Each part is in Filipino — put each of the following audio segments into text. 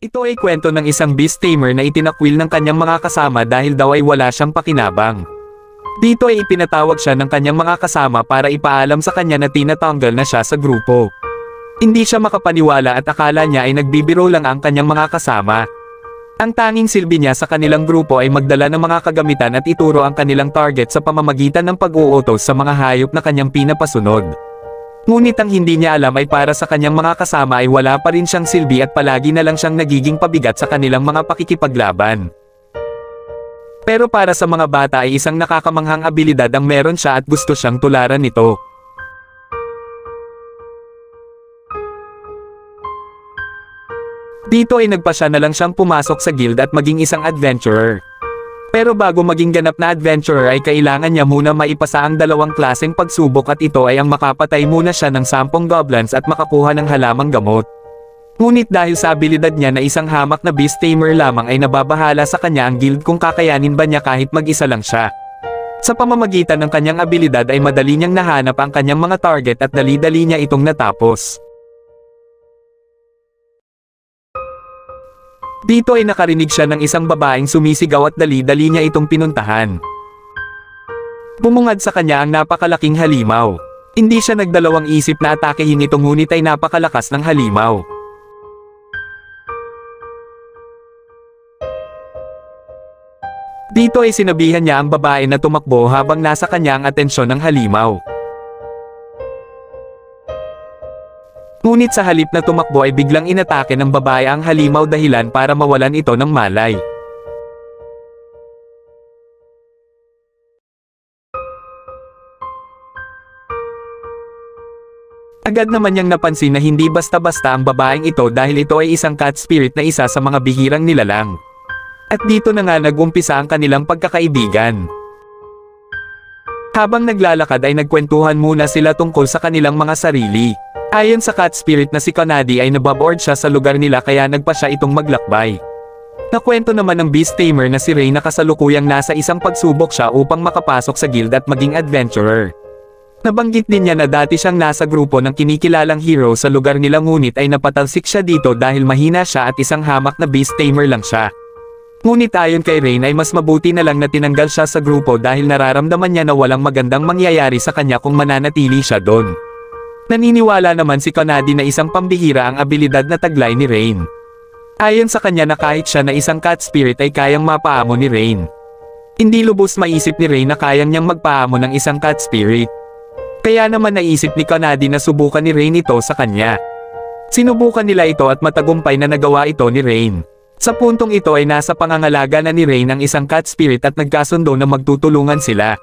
Ito ay kwento ng isang beast tamer na itinakwil ng kanyang mga kasama dahil daw ay wala siyang pakinabang. Dito ay ipinatawag siya ng kanyang mga kasama para ipaalam sa kanya na tinatanggal na siya sa grupo. Hindi siya makapaniwala at akala niya ay nagbibiro lang ang kanyang mga kasama. Ang tanging silbi niya sa kanilang grupo ay magdala ng mga kagamitan at ituro ang kanilang target sa pamamagitan ng pag-uutos sa mga hayop na kanyang pinapasunod. Ngunit ang hindi niya alam ay para sa kanyang mga kasama ay wala pa rin siyang silbi at palagi na lang siyang nagiging pabigat sa kanilang mga pakikipaglaban. Pero para sa mga bata ay isang nakakamanghang abilidad ang meron siya at gusto siyang tularan nito. Dito ay nagpa siya na lang siyang pumasok sa guild at maging isang adventurer. Pero bago maging ganap na adventurer ay kailangan niya muna maipasa ang dalawang klaseng pagsubok at ito ay ang makapatay muna siya ng sampung goblins at makakuha ng halamang gamot. Ngunit dahil sa abilidad niya na isang hamak na beast tamer lamang ay nababahala sa kanya ang guild kung kakayanin ba niya kahit mag-isa lang siya. Sa pamamagitan ng kanyang abilidad ay madali niyang nahanap ang kanyang mga target at dali-dali niya itong natapos. Dito ay nakarinig siya ng isang babaeng sumisigaw at dali-dali niya itong pinuntahan. Bumungad sa kanya ang napakalaking halimaw. Hindi siya nagdalawang isip na atakehin ito ngunit ay napakalakas ng halimaw. Dito ay sinabihan niya ang babae na tumakbo habang nasa kanya ang atensyon ng halimaw. Ngunit sa halip na tumakbo ay biglang inatake ng babae ang halimaw dahilan para mawalan ito ng malay. Agad naman niyang napansin na hindi basta-basta ang babaeng ito dahil ito ay isang cat spirit na isa sa mga bihirang nilalang. At dito na nga nagumpisa ang kanilang pagkakaibigan. Habang naglalakad ay nagkwentuhan muna sila tungkol sa kanilang mga sarili. Ayon sa cat spirit na si Kanadi ay nababoard siya sa lugar nila kaya nagpa siya itong maglakbay. Nakwento naman ng beast tamer na si Ray na kasalukuyang nasa isang pagsubok siya upang makapasok sa guild at maging adventurer. Nabanggit din niya na dati siyang nasa grupo ng kinikilalang hero sa lugar nila ngunit ay napatalsik siya dito dahil mahina siya at isang hamak na beast tamer lang siya. Ngunit ayon kay Rain ay mas mabuti na lang na tinanggal siya sa grupo dahil nararamdaman niya na walang magandang mangyayari sa kanya kung mananatili siya doon. Naniniwala naman si Kanadi na isang pambihira ang abilidad na taglay ni Rain. Ayon sa kanya na kahit siya na isang cat spirit ay kayang mapaamo ni Rain. Hindi lubos maisip ni Rain na kayang niyang magpaamo ng isang cat spirit. Kaya naman naisip ni Kanadi na subukan ni Rain ito sa kanya. Sinubukan nila ito at matagumpay na nagawa ito ni Rain. Sa puntong ito ay nasa pangangalaga na ni Rain ang isang cat spirit at nagkasundo na magtutulungan sila.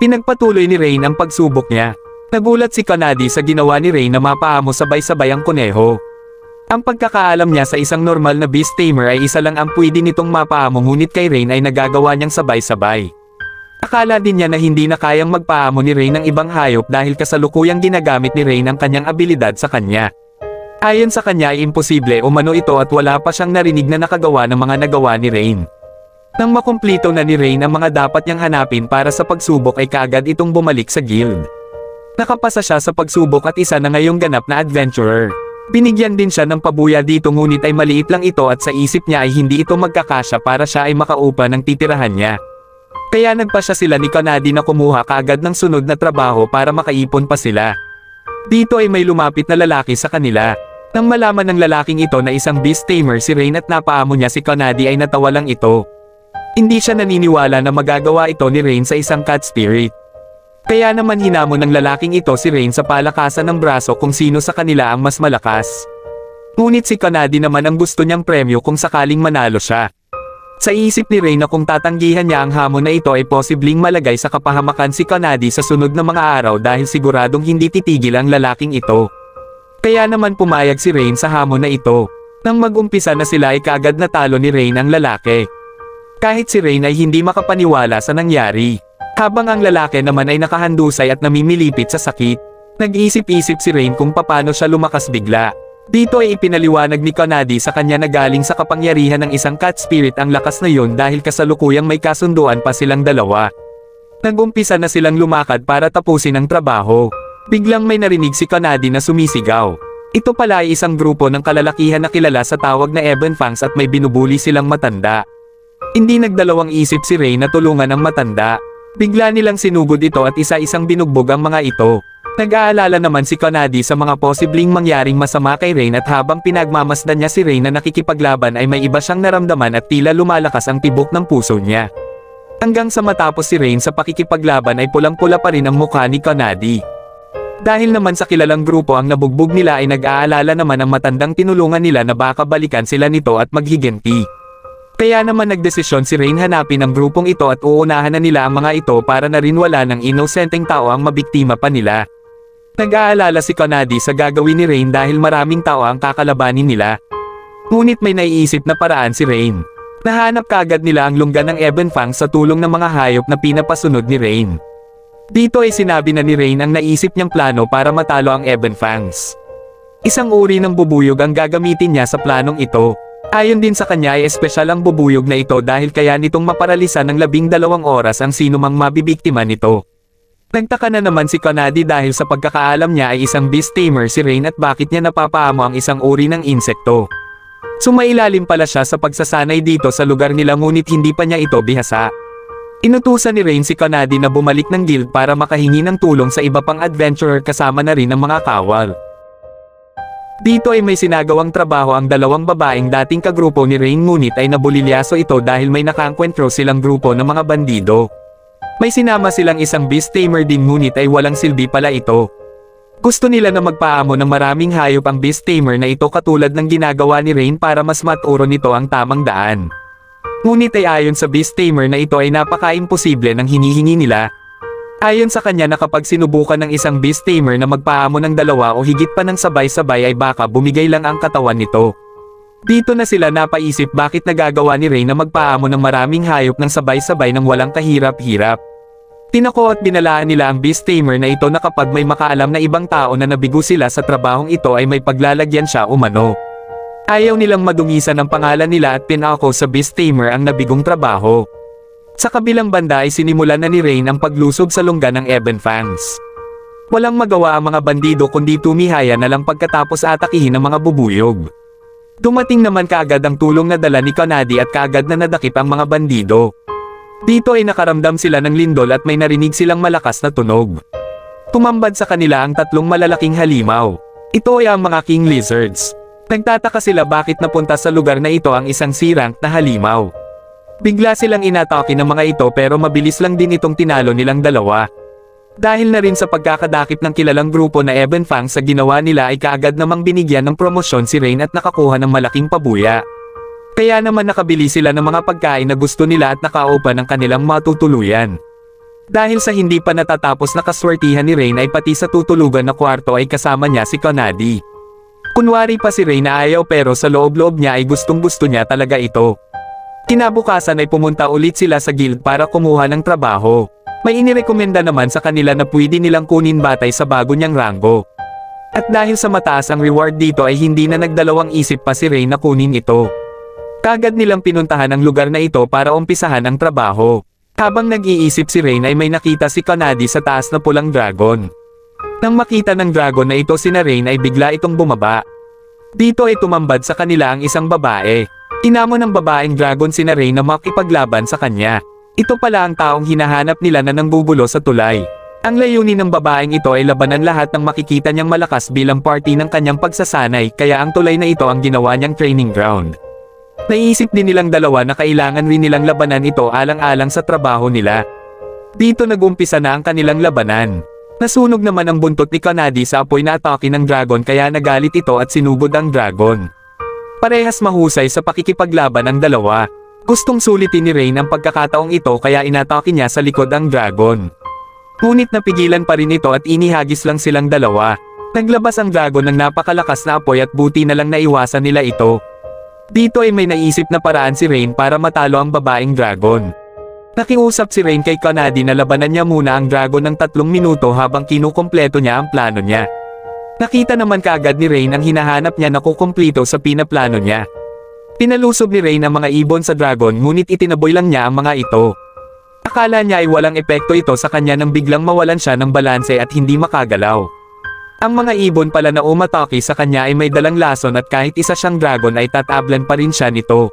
Pinagpatuloy ni Rain ang pagsubok niya. Nagulat si Kanadi sa ginawa ni Rain na mapaamo sabay-sabay ang kuneho. Ang pagkakaalam niya sa isang normal na beast tamer ay isa lang ang pwede nitong mapaamo ngunit kay Rain ay nagagawa niyang sabay-sabay. Akala din niya na hindi na kayang magpaamo ni Rain ng ibang hayop dahil kasalukuyang ginagamit ni Rain ang kanyang abilidad sa kanya. Ayon sa kanya ay imposible umano ito at wala pa siyang narinig na nakagawa ng mga nagawa ni Rain. Nang makumplito na ni Rain ang mga dapat niyang hanapin para sa pagsubok ay kaagad itong bumalik sa guild. Nakapasa siya sa pagsubok at isa na ngayong ganap na adventurer. Binigyan din siya ng pabuya dito ngunit ay maliit lang ito at sa isip niya ay hindi ito magkakasya para siya ay makaupa ng titirahan niya. Kaya nagpa siya sila ni Kanadi na kumuha kaagad ng sunod na trabaho para makaipon pa sila. Dito ay may lumapit na lalaki sa kanila. Nang malaman ng lalaking ito na isang beast tamer si Rain at napaamo niya si Kanadi ay natawa lang ito. Hindi siya naniniwala na magagawa ito ni Rain sa isang cat spirit. Kaya naman hinamon ng lalaking ito si Rain sa palakasan ng braso kung sino sa kanila ang mas malakas. Ngunit si Kanadi naman ang gusto niyang premyo kung sakaling manalo siya. Sa isip ni Rain na kung tatanggihan niya ang hamon na ito ay posibleng malagay sa kapahamakan si Kanadi sa sunod na mga araw dahil siguradong hindi titigil ang lalaking ito. Kaya naman pumayag si Rain sa hamon na ito. Nang mag-umpisa na sila ay kaagad natalo ni Rain ang lalaki. Kahit si Rain ay hindi makapaniwala sa nangyari. Habang ang lalaki naman ay nakahandusay at namimilipit sa sakit. Nag-isip-isip si Rain kung paano siya lumakas bigla. Dito ay ipinaliwanag ni Kanadi sa kanya na galing sa kapangyarihan ng isang cat spirit ang lakas na yon dahil kasalukuyang may kasunduan pa silang dalawa. Nagumpisa na silang lumakad para tapusin ang trabaho. Biglang may narinig si Kanadi na sumisigaw. Ito pala ay isang grupo ng kalalakihan na kilala sa tawag na Ebon Fangs at may binubuli silang matanda. Hindi nagdalawang isip si Ray na tulungan ang matanda. Bigla nilang sinugod ito at isa-isang binugbog ang mga ito. Nag-aalala naman si Kanadi sa mga posibleng mangyaring masama kay Rain at habang pinagmamasdan niya si Rain na nakikipaglaban ay may iba siyang naramdaman at tila lumalakas ang tibok ng puso niya. Hanggang sa matapos si Rain sa pakikipaglaban ay pulang-pula pa rin ang mukha ni Kanadi. Dahil naman sa kilalang grupo ang nabugbog nila ay nag-aalala naman ang matandang tinulungan nila na baka balikan sila nito at maghiganti. Kaya naman nagdesisyon si Rain hanapin ang grupong ito at uunahan na nila ang mga ito para na rin wala ng inosenteng tao ang mabiktima pa nila. Nag-aalala si Kanadi sa gagawin ni Rain dahil maraming tao ang kakalabanin nila. Ngunit may naiisip na paraan si Rain. Nahanap kagad nila ang lunggan ng Ebon Fang sa tulong ng mga hayop na pinapasunod ni Rain. Dito ay sinabi na ni Rain ang naisip niyang plano para matalo ang Ebon Fangs. Isang uri ng bubuyog ang gagamitin niya sa planong ito. Ayon din sa kanya ay espesyal ang bubuyog na ito dahil kaya nitong maparalisa ng labing dalawang oras ang sino mang mabibiktima nito. Nagtaka na naman si Kanadi dahil sa pagkakaalam niya ay isang beast tamer si Rain at bakit niya napapaamo ang isang uri ng insekto. Sumailalim pala siya sa pagsasanay dito sa lugar nila ngunit hindi pa niya ito bihasa. Inutusan ni Rain si Kanadi na bumalik ng guild para makahingi ng tulong sa iba pang adventurer kasama na rin ang mga kawal. Dito ay may sinagawang trabaho ang dalawang babaeng dating kagrupo ni Rain ngunit ay nabulilyaso ito dahil may nakaangkwentro silang grupo ng mga bandido. May sinama silang isang beast tamer din ngunit ay walang silbi pala ito. Gusto nila na magpaamo ng maraming hayop ang beast tamer na ito katulad ng ginagawa ni Rain para mas maturo nito ang tamang daan. Ngunit ay ayon sa beast tamer na ito ay napaka-imposible ng hinihingi nila. Ayon sa kanya na kapag sinubukan ng isang beast tamer na magpaamo ng dalawa o higit pa ng sabay-sabay ay baka bumigay lang ang katawan nito. Dito na sila napaisip bakit nagagawa ni Ray na magpaamo ng maraming hayop ng sabay-sabay ng walang kahirap-hirap. Tinako at binalaan nila ang beast tamer na ito na kapag may makaalam na ibang tao na nabigo sila sa trabahong ito ay may paglalagyan siya umano. Ayaw nilang madungisan ang pangalan nila at pinako sa beast tamer ang nabigong trabaho. Sa kabilang banda ay sinimulan na ni Rain ang paglusob sa lungga ng Ebon Fangs. Walang magawa ang mga bandido kundi tumihaya na lang pagkatapos atakihin ng mga bubuyog. Dumating naman kaagad ang tulong na dala ni Kanadi at kaagad na nadakip ang mga bandido. Dito ay nakaramdam sila ng lindol at may narinig silang malakas na tunog. Tumambad sa kanila ang tatlong malalaking halimaw. Ito ay ang mga king lizards. Nagtataka sila bakit napunta sa lugar na ito ang isang sirang na halimaw. Bigla silang inatake ng mga ito pero mabilis lang din itong tinalo nilang dalawa. Dahil na rin sa pagkakadakip ng kilalang grupo na Ebon Fang sa ginawa nila ay kaagad namang binigyan ng promosyon si Rain at nakakuha ng malaking pabuya. Kaya naman nakabili sila ng mga pagkain na gusto nila at nakaupa ng kanilang matutuluyan. Dahil sa hindi pa natatapos na kaswertihan ni Rain ay pati sa tutulugan na kwarto ay kasama niya si Kanadi. Kunwari pa si Rain na ayaw pero sa loob-loob niya ay gustong gusto niya talaga ito. Kinabukasan ay pumunta ulit sila sa guild para kumuha ng trabaho. May inirekomenda naman sa kanila na pwede nilang kunin batay sa bago niyang ranggo. At dahil sa mataas ang reward dito ay hindi na nagdalawang isip pa si Ray na kunin ito. Kagad nilang pinuntahan ang lugar na ito para umpisahan ang trabaho. Habang nag-iisip si Rain ay may nakita si Kanadi sa taas na pulang dragon. Nang makita ng dragon na ito si na Rain ay bigla itong bumaba. Dito ay tumambad sa kanila ang isang babae. Inamo ng babaeng dragon si na Rain na makipaglaban sa kanya. Ito pala ang taong hinahanap nila na nangbubulo sa tulay. Ang layunin ng babaeng ito ay labanan lahat ng makikita niyang malakas bilang party ng kanyang pagsasanay kaya ang tulay na ito ang ginawa niyang training ground. Naisip din nilang dalawa na kailangan rin nilang labanan ito alang-alang sa trabaho nila. Dito nagumpisa na ang kanilang labanan. Nasunog naman ang buntot ni Kanadi sa apoy na atake ng dragon kaya nagalit ito at sinubod ang dragon. Parehas mahusay sa pakikipaglaban ang dalawa. Gustong sulitin ni Rain ang pagkakataong ito kaya inatake niya sa likod ang dragon. Ngunit napigilan pa rin ito at inihagis lang silang dalawa. Naglabas ang dragon ng napakalakas na apoy at buti na lang naiwasan nila ito. Dito ay may naisip na paraan si Rain para matalo ang babaeng dragon. Nakiusap si Rain kay Kanadi na labanan niya muna ang dragon ng tatlong minuto habang kinukumpleto niya ang plano niya. Nakita naman kaagad ni Rain ang hinahanap niya na kukumplito sa pinaplano niya. Pinalusob ni Rain ang mga ibon sa dragon ngunit itinaboy lang niya ang mga ito. Akala niya ay walang epekto ito sa kanya nang biglang mawalan siya ng balanse at hindi makagalaw. Ang mga ibon pala na umatake sa kanya ay may dalang lason at kahit isa siyang dragon ay tatablan pa rin siya nito.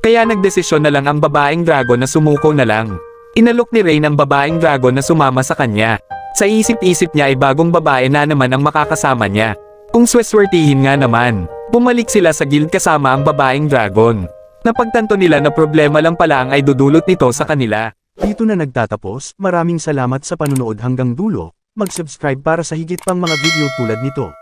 Kaya nagdesisyon na lang ang babaeng dragon na sumuko na lang. Inalok ni Rain ang babaeng dragon na sumama sa kanya. Sa isip-isip niya ay bagong babae na naman ang makakasama niya. Kung sweswertihin nga naman, bumalik sila sa guild kasama ang babaeng dragon. Napagtanto nila na problema lang pala ang ay dudulot nito sa kanila. Dito na nagtatapos, maraming salamat sa panunood hanggang dulo, mag-subscribe para sa higit pang mga video tulad nito.